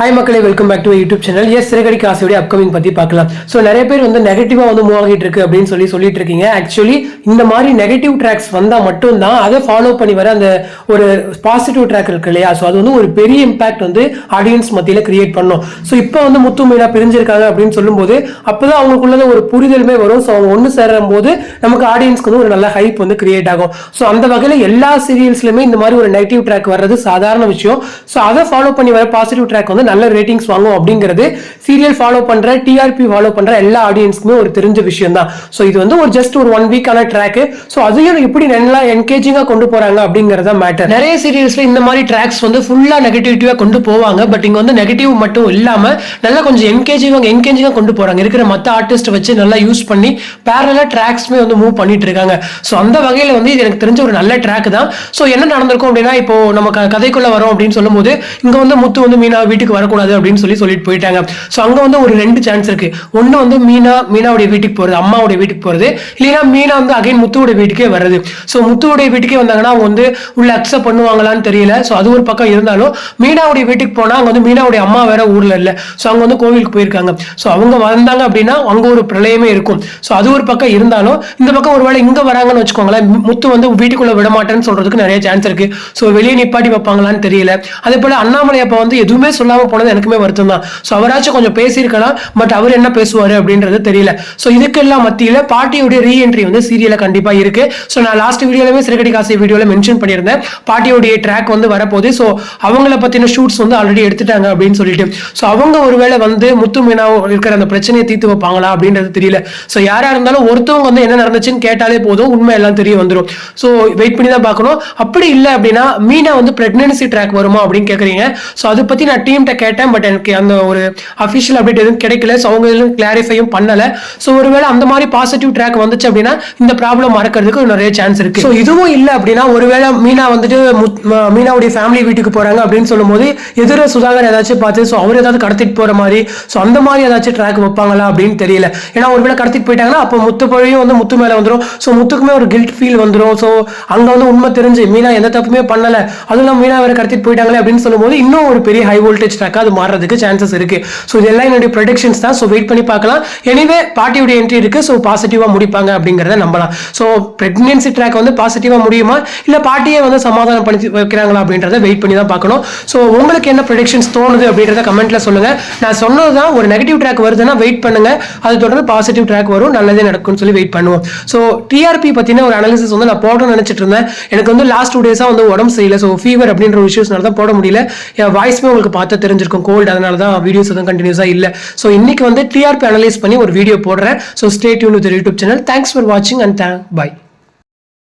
Hi மக்களே welcome back to YouTube channel S சிறகடிக்கு ஆசையுடைய அப்கமிங் பற்றி பார்க்கலாம். ஸோ நிறைய பேர் வந்து நெகட்டிவாக வந்து மூவ் ஆகிட்டு இருக்கு அப்படின்னு சொல்லி சொல்லிட்டு இருக்கீங்க. ஆக்சுவலி இந்த மாதிரி நெகட்டிவ் ட்ராக்ஸ் வந்தால் மட்டும்தான் அதை ஃபாலோ பண்ணி வர அந்த ஒரு பாசிட்டிவ் ட்ராக் இருக்கு இல்லையா? ஸோ அது வந்து ஒரு பெரிய இம்பாக்ட் வந்து ஆடியன்ஸ் மத்தியில் கிரியேட் பண்ணும். ஸோ இப்போ வந்து முத்து மீனா பிரிஞ்சிருக்காங்க அப்படின்னு சொல்லும்போது அப்போ தான் அவங்களுக்குள்ள ஒரு புரிதலுமே வரும். ஸோ அவங்க ஒன்று சேரும் போது நமக்கு ஆடியன்ஸ்க்கு வந்து ஒரு நல்ல ஹைப் வந்து கிரியேட் ஆகும். ஸோ அந்த வகையில் எல்லா சீரியல்ஸ்லையுமே இந்த மாதிரி ஒரு நெகட்டிவ் ட்ராக் வர்றது சாதாரண விஷயம். ஸோ அதை ஃபாலோ பண்ணி வர பாசிட்டிவ் ட்ராக் வந்து நல்ல ரேட்டிங்ஸ் வாங்கும் அப்படிங்கிறது சீரியல் ஃபாலோ பண்ற டிஆர்பி ஃபாலோ பண்ற எல்லா ஆடியன்ஸ்க்குமே ஒரு தெரிஞ்ச விஷயம் தான் ஸோ இது வந்து ஒரு ஜஸ்ட் ஒரு ஒன் வீக்கான ட்ராக் ஸோ அதையும் எப்படி நல்லா என்கேஜிங்காக கொண்டு போறாங்க அப்படிங்கறத மேட்டர் நிறைய சீரியல்ஸ்ல இந்த மாதிரி ட்ராக்ஸ் வந்து ஃபுல்லா நெகட்டிவிட்டியா கொண்டு போவாங்க. பட் இங்க வந்து நெகட்டிவ் மட்டும் இல்லாம நல்லா கொஞ்சம் என்கேஜிங் என்கேஜிங்காக கொண்டு போறாங்க. இருக்கிற மத்த ஆர்டிஸ்ட் வச்சு நல்லா யூஸ் பண்ணி பேரலா ட்ராக்ஸ்மே வந்து மூவ் பண்ணிட்டு இருக்காங்க. ஸோ அந்த வகையில வந்து இது எனக்கு தெரிஞ்ச ஒரு நல்ல ட்ராக் தான். ஸோ என்ன நடந்திருக்கும் அப்படின்னா இப்போ நம்ம கதைக்குள்ள வரோம் அப்படின்னு சொல்லும்போது இங்க வந்து முத்து வந்து மீனா வீட்டுக்கு வீட்டுக்கு வரக்கூடாது அப்படின்னு சொல்லி சொல்லிட்டு போயிட்டாங்க. ஸோ அங்கே வந்து ஒரு ரெண்டு சான்ஸ் இருக்கு. ஒன்று வந்து மீனா மீனாவுடைய வீட்டுக்கு போகிறது அம்மாவுடைய வீட்டுக்கு போகிறது இல்லைன்னா மீனா வந்து அகைன் முத்துவோட வீட்டுக்கே வர்றது. ஸோ முத்துவோடைய வீட்டுக்கே வந்தாங்கன்னா அவங்க வந்து உள்ள அக்செப்ட் பண்ணுவாங்களான்னு தெரியல. ஸோ அது ஒரு பக்கம் இருந்தாலும் மீனாவுடைய வீட்டுக்கு போனால் அங்கே வந்து மீனாவுடைய அம்மா வேற ஊரில் இல்லை. ஸோ அவங்க வந்து கோவிலுக்கு போயிருக்காங்க. ஸோ அவங்க வந்தாங்க அப்படின்னா அங்கே ஒரு பிரளயமே இருக்கும். ஸோ அது ஒரு பக்கம் இருந்தாலும் இந்த பக்கம் ஒருவேளை இங்கே வராங்கன்னு வச்சுக்கோங்களேன் முத்து வந்து வீட்டுக்குள்ளே விட மாட்டேன்னு சொல்கிறதுக்கு நிறைய சான்ஸ் இருக்கு. ஸோ வெளியே நிப்பாட்டி வைப்பாங்களான்னு தெரியல. அதே போல் அண்ணாமலை அப்போ வந்து எதுவுமே பேசாமல் போனது எனக்குமே வருத்தம் தான் ஸோ அவராச்சும் கொஞ்சம் பேசியிருக்கலாம் பட் அவர் என்ன பேசுவார் அப்படின்றது தெரியல. ஸோ இதுக்கெல்லாம் மத்தியில் பாட்டியுடைய ரீஎன்ட்ரி வந்து சீரியலில் கண்டிப்பா இருக்கு. ஸோ நான் லாஸ்ட் வீடியோலமே சிறகடி காசி வீடியோவில் மென்ஷன் பண்ணியிருந்தேன். பாட்டியுடைய ட்ராக் வந்து வரப்போகுது. ஸோ அவங்கள பத்தின ஷூட்ஸ் வந்து ஆல்ரெடி எடுத்துட்டாங்க அப்படின்னு சொல்லிட்டு. ஸோ அவங்க ஒருவேளை வந்து முத்து மீனா இருக்கிற அந்த பிரச்சனையை தீர்த்து வைப்பாங்களா அப்படின்றது தெரியல. ஸோ யாரா இருந்தாலும் ஒருத்தவங்க வந்து என்ன நடந்துச்சுன்னு கேட்டாலே போதும். உண்மை எல்லாம் தெரிய வந்துடும் ஸோ வெயிட் பண்ணி தான் பார்க்கணும். அப்படி இல்லை அப்படின்னா மீனா வந்து பிரெக்னன்சி ட்ராக் வருமா அப்படின்னு கேட்குறீங்க ஸோ அதை பத்தி நான் அவங்ககிட்ட கேட்டேன் பட் எனக்கு அந்த ஒரு அஃபிஷியல் அப்டேட் எதுவும் கிடைக்கல. ஸோ அவங்க எதுவும் கிளாரிஃபையும் பண்ணல. ஸோ ஒருவேளை அந்த மாதிரி பாசிட்டிவ் ட்ராக் வந்துச்சு அப்படின்னா இந்த ப்ராப்ளம் மறக்கிறதுக்கு நிறைய சான்ஸ் இருக்கு. ஸோ இதுவும் இல்லை அப்படின்னா ஒருவேளை மீனா வந்துட்டு மீனாவுடைய ஃபேமிலி வீட்டுக்கு போறாங்க அப்படின்னு சொல்லும்போது எதிர சுதாகர் ஏதாச்சும் பார்த்து ஸோ அவர் ஏதாவது கடத்திட்டு போற மாதிரி ஸோ அந்த மாதிரி ஏதாச்சும் ட்ராக் வைப்பாங்களா அப்படின்னு தெரியல. ஏன்னா ஒருவேளை கடத்திட்டு போயிட்டாங்கன்னா அப்போ முத்து பழியும் வந்து முத்து மேல வந்துடும் ஸோ முத்துக்குமே ஒரு கில்ட் ஃபீல் வந்துடும் ஸோ அங்க வந்து உண்மை தெரிஞ்சு மீனா எந்த தப்புமே பண்ணல. அதுவும் மீனா வேற கடத்திட்டு போயிட்டாங்களே அப்படின்னு சொல்லும்போது இன்னும் ஒரு பெரிய ஹை வோல்டேஜ் ட்ராக் அது மாறுறதுக்கு சான்சஸ் இருக்கு. ஸோ இதெல்லாம் என்னுடைய ப்ரொடக்ஷன்ஸ் தான். ஸோ வெயிட் பண்ணி பார்க்கலாம். எனிவே பாட்டியுடைய என்ட்ரி இருக்கு. ஸோ பாசிட்டிவா முடிப்பாங்க அப்படிங்கறத நம்பலாம். ஸோ ப்ரெக்னென்சி ட்ராக் வந்து பாசிட்டிவாக முடியுமா? இல்லை பாட்டியை வந்து சமாதானம் பண்ணி வைக்கிறாங்களா அப்படின்றத வெயிட் பண்ணி தான் பார்க்கணும். ஸோ உங்களுக்கு என்ன ப்ரொடக்ஷன்ஸ் தோணுது அப்படின்றத கமெண்ட்ல சொல்லுங்க. நான் சொன்னது தான் ஒரு நெகட்டிவ் ட்ராக் வருதுன்னா வெயிட் பண்ணுங்க. அது தொடர்ந்து பாசிட்டிவ் ட்ராக் வரும். நல்லதே நடக்கும்னு சொல்லி வெயிட் பண்ணுவோம். ஸோ டிஆர்பி பற்றின ஒரு அனாலிசிஸ் வந்து நான் போடணும்னு நினைச்சிட்டு இருந்தேன். எனக்கு வந்து லாஸ்ட் டூ டேஸா வந்து உடம்பு சரியில்லை. ஸோ ஃபீவர் அப்படின்ற ஒரு இஷ்யூஸ்னால தான் போட முடியல. என் வாய்ஸ்மே உங்களுக்கு பார்த்து தெரிஞ்சிருக்கும். கோல்டு அதனால தான் வீடியோஸ் எதுவும் கண்டினியூஸா இல்லை. ஸோ இன்னைக்கு வந்து டிஆர்பி அனலைஸ் பண்ணி ஒரு வீடியோ போடுறேன். So state Yoon with YouTube channel thanks for வாட்சிங் அண்ட் தேங்க் பை